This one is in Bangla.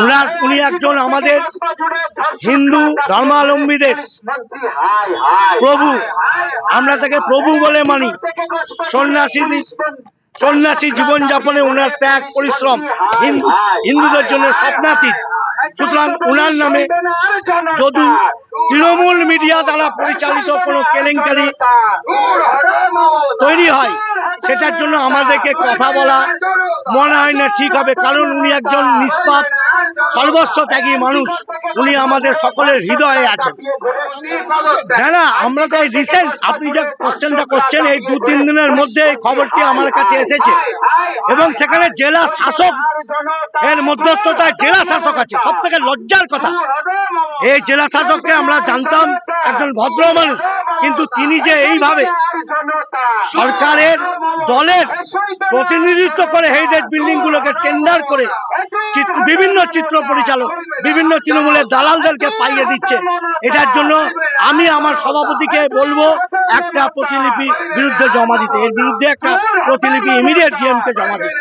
উনার উনি একজন আমাদের হিন্দু ধর্মাবলম্বীদের প্রভু। আমরা তাকে প্রভু বলে মানি। সন্ন্যাসী সন্ন্যাসী জীবনযাপনে ওনার ত্যাগ, পরিশ্রম হিন্দু হিন্দুদের জন্য স্বপ্নাতীত। সুতরাং ওনার নামে যদি তৃণমূল মিডিয়া দ্বারা পরিচালিত কোনো কেলেঙ্কারি তৈরি হয়, সেটার জন্য আমাদেরকে কথা বলা মনে হয় না ঠিক হবে, কারণ উনি একজন নিষ্পাপ সর্বস্ব ত্যাগী মানুষ, উনি আমাদের সকলের হৃদয়ে আছেন। না না, আমরা তো রিসেন্ট আপনি যে কোশ্চেনটা করছেন, এই দু, তিন দিনের মধ্যে এই খবরটি আমার কাছে এসেছে। এবং সেখানে জেলা শাসক এর মধ্যস্থতায় জেলা শাসক আছে। সব থেকে লজ্জার কথা, এই জেলা শাসককে আমরা জানতাম একজন ভদ্র মানুষ, কিন্তু তিনি যে এইভাবে সরকারের দলের প্রতিনিধিত্ব করে হেরিটেজ বিল্ডিং গুলোকে টেন্ডার করে বিভিন্ন চিত্র পরিচালক, বিভিন্ন তৃণমূলের দালালদেরকে পাইয়ে দিচ্ছে। এটার জন্য আমি আমার সভাপতিকে বলব, একটা প্রতিলিপি বিরুদ্ধে জমা দিতে। এর বিরুদ্ধে একটা প্রতিলিপি ইমিডিয়েট ডিএমকে জমা দিতে।